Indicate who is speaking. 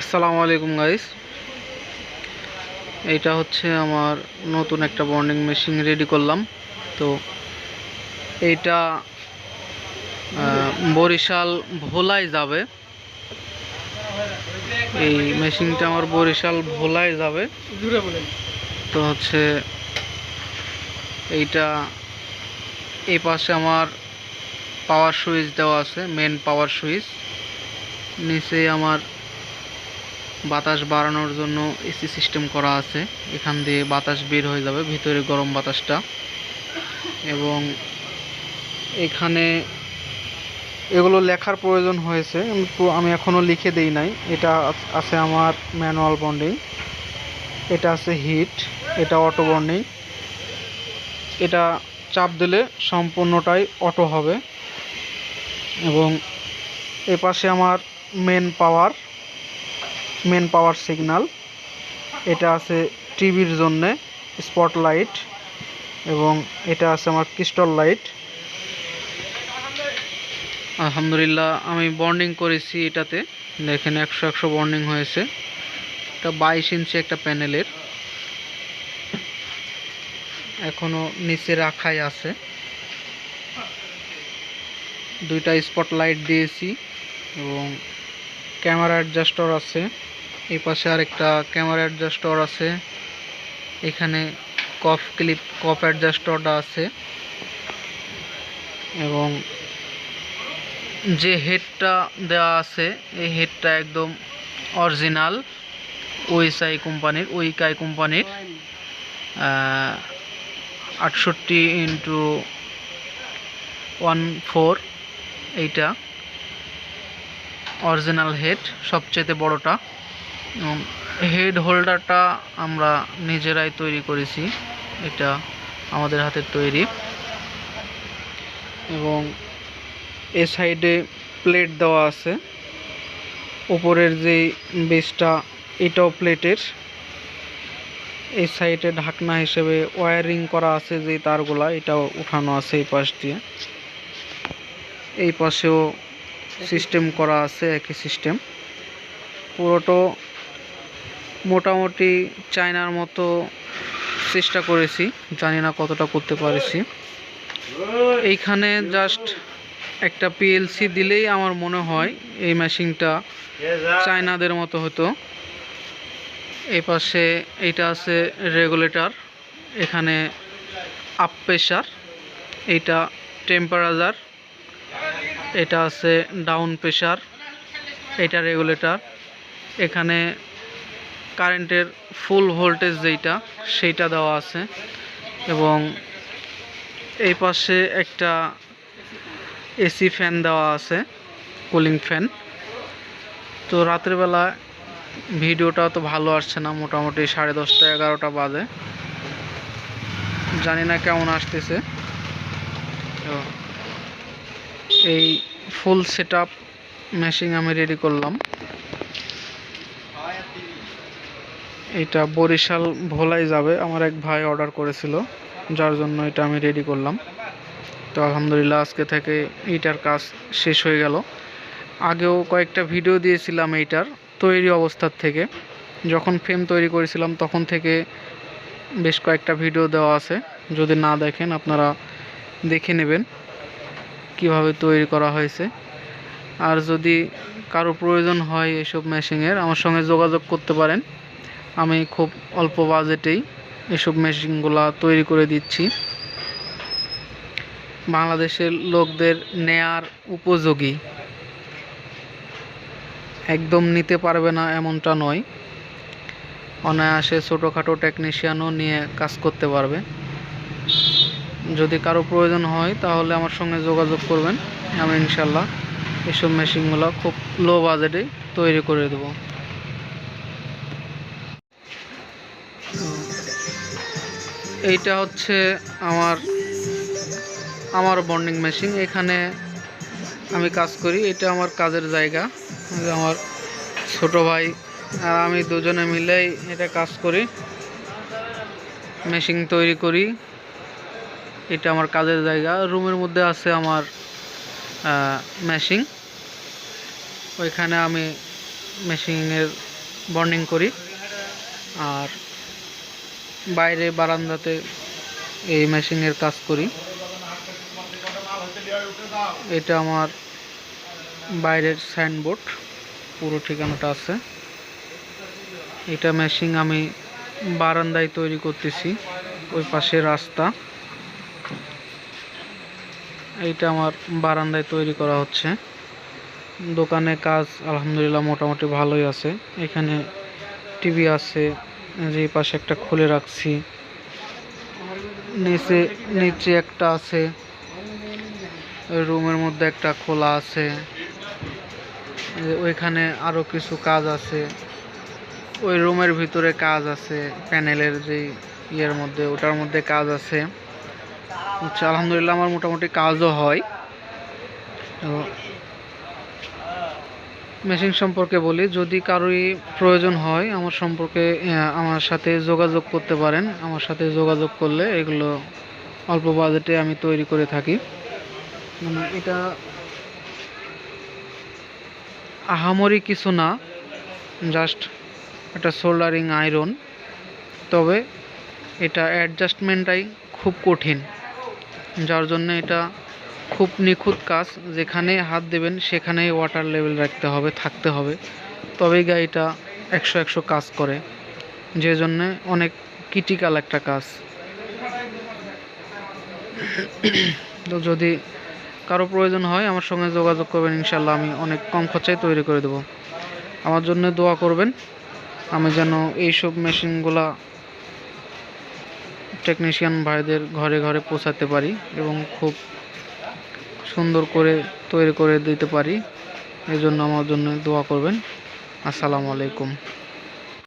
Speaker 1: আসসালামু আলাইকুম গাইস। এইটা হচ্ছে আমার নতুন একটা বন্ডিং মেশিন রেডি করলাম। তো এইটা বরিশাল ভোলায় যাবে। এই মেশিনটা আমার বরিশাল ভোলায় যাবে। তো হচ্ছে এইটা এই পাশে আমার পাওয়ার সুইচ দেওয়া আছে মেন পাওয়ার সুইচ নিচে আমার বাতাস বাড়ানোর জন্য এসি সিস্টেম করা আছে। এখান দিয়ে বাতাস বের হয়ে যাবে, ভিতরে গরম বাতাসটা। এবং এখানে এগুলো লেখার প্রয়োজন হয়েছে আমি এখনও লিখে দেই নাই। এটা আছে আমার ম্যানুয়াল বন্ডিং, এটা আছে হিট, এটা অটো বন্ডিং। এটা চাপ দিলে সম্পূর্ণটাই অটো হবে। এবং এ পাশে আমার main power main power signal এটা আছে টিভির জন্যে স্পটলাইট এবং এটা আছে আমার ক্রিস্টাল লাইট আলহামদুলিল্লাহ, আমি বন্ডিং করেছি এটাতে। দেখেন একশো একশো বন্ডিং হয়েছে। এটা বাইশ ইঞ্চি একটা প্যানেলের। এখনও নিচে রাখাই আছে। দুইটা স্পটলাইট দিয়েছি এবং ক্যামেরা অ্যাডজাস্টর আছে। এই পাশে আরেকটা ক্যামেরা অ্যাডজাস্টর আছে। এখানে কফ ক্লিপ, কফ অ্যাডজাস্টরটা আছে। এবং যে হেডটা দেওয়া আছে, এই হেডটা একদম অরিজিনাল ওইসাই কোম্পানির, ওইকাই কোম্পানির। আটষট্টি ইন্টু ওয়ান ফোর, এইটা। অরিজিনাল হেড সবচেয়ে বড়টা। এবং হেড হোল্ডারটা আমরা নিজেরাই তৈরি করেছি। এটা আমাদের হাতের তৈরি। এবং এ সাইডে প্লেট দেওয়া আছে। উপরের যে বেসটা এটাও প্লেটের এই সাইডে ঢাকনা হিসেবে ওয়্যারিং করা আছে যে তারগুলা, এটাও উঠানো আছে এই পাশ দিয়ে। এই পাশেও সিস্টেম করা আছে, একই সিস্টেম। পুরোটো মোটামুটি চায়নার মতো চেষ্টা করেছি, জানি না কতটা করতে পারেছি। এইখানে জাস্ট একটা পিএলসি দিলেই আমার মনে হয় এই মেশিনটা চায়নাদের মতো হতো। এই পাশে এইটা আছে রেগুলেটর এখানে আপ প্রেশার এইটা টেম্পারেচার এটা আছে ডাউন প্রেশার এটা রেগুলেটর এখানে কারেন্টের ফুল ভোল্টেজ যেইটা, সেইটা দেওয়া আছে এবং এই পাশে একটা এসি ফ্যান দেওয়া আছে কুলিং ফ্যান তো রাত্রেবেলা ভিডিওটা তো ভালো আসছে না, মোটামুটি সাড়ে দশটা, এগারোটা বাজে। জানি না কেমন আসতেছে। তো এই ফুল সেট আপ মেশিন আমি রেডি করলাম। এটা বরিশাল ভোলাই যাবে, আমার এক ভাই অর্ডার করেছিল, যার জন্য এটা আমি রেডি করলাম। তো আলহামদুলিল্লাহ আজকে থেকে এইটার কাজ শেষ হয়ে গেল। আগেও কয়েকটা ভিডিও দিয়েছিলাম এইটার, তৈরি অবস্থার থেকে। যখন ফ্রেম তৈরি করেছিলাম, তখন থেকে বেশ কয়েকটা ভিডিও দেওয়া আছে। যদি না দেখেন, আপনারা দেখে নেবেন। কীভাবে তৈরি করা হয়েছে। আর যদি কারও প্রয়োজন হয় এসব মেশিনের আমার সঙ্গে যোগাযোগ করতে পারেন। আমি খুব অল্প বাজেটেই এসব মেশিনগুলা তৈরি করে দিচ্ছি। বাংলাদেশের লোকদের নেয়ার উপযোগী। একদম নিতে পারবে না এমনটা নয়। অনায়াসে ছোটোখাটো টেকনিশিয়ানও নিয়ে কাজ করতে পারবে। যদি কারও প্রয়োজন হয়, তাহলে আমার সঙ্গে যোগাযোগ করবেন। আমি ইনশাল্লাহ এসব মেশিনগুলো খুব লো বাজেটে তৈরি করে দেবো। এইটা হচ্ছে আমার আমার বন্ডিং মেশিন এখানে আমি কাজ করি, এটা আমার কাজের জায়গা। আমার ছোট ভাই আর আমি দুজনে মিলেই এটা কাজ করি। মেশিন তৈরি করি। এটা আমার কাজের জায়গা। রুমের মধ্যে আছে আমার মেশিন ওইখানে আমি মেশিনের বন্ডিং করি। আর বাইরে বারান্দাতে এই মেশিনের কাজ করি। এটা আমার বাইরের সাইনবোর্ড পুরো ঠিকানাটা আছে। এটা মেশিন আমি বারান্দায় তৈরি করতেছি। ওই পাশে রাস্তা। এইটা আমার বারান্দায় তৈরি করা হচ্ছে। দোকানে কাজ আলহামদুলিল্লাহ মোটামুটি ভালোই আছে। এখানে টিভি আছে, যে পাশে একটা খুলে রাখছি। নিচে নিচে একটা আছে। রুমের মধ্যে একটা খোলা আছে। ওইখানে আরও কিছু কাজ আছে। ওই রুমের ভিতরে কাজ আছে, প্যানেলের যে ইয়ের মধ্যে, ওটার মধ্যে কাজ আছে। আচ্ছা আলহামদুলিল্লাহ আমার মোটামুটি কাজও হয়। তো মেশিন সম্পর্কে বলি, যদি কারোই প্রয়োজন হয়, আমার সম্পর্কে আমার সাথে যোগাযোগ করতে পারেন। আমার সাথে যোগাযোগ করলে এগুলো অল্প বাজেটে আমি তৈরি করে থাকি। মানে এটা আহামরি কিছু না জাস্ট একটা সোল্ডারিং আয়রন তবে এটা অ্যাডজাস্টমেন্টটাই খুব কঠিন। যার জন্য এটা খুব নিখুঁত কাজ। যেখানে হাত দেবেন, সেখানেই ওয়াটার লেভেল রাখতে হবে, থাকতে হবে। তবেই গাড়িটা একশো একশো কাজ করে। যে জন্যে অনেক ক্রিটিক্যাল একটা কাজ। তো যদি কারও প্রয়োজন হয়, আমার সঙ্গে যোগাযোগ করবেন ইনশাল্লাহ আমি অনেক কম খরচায় তৈরি করে দেবো। আমার জন্য দোয়া করবেন। আমি যেন এইসব মেশিনগুলা টেকনিশিয়ান ভাইদের ঘরে ঘরে পৌঁছাতে পারি এবং খুব সুন্দর করে তৈরি করে দিতে পারি। এই জন্য আমার জন্য দোয়া করবেন। আসসালামু আলাইকুম।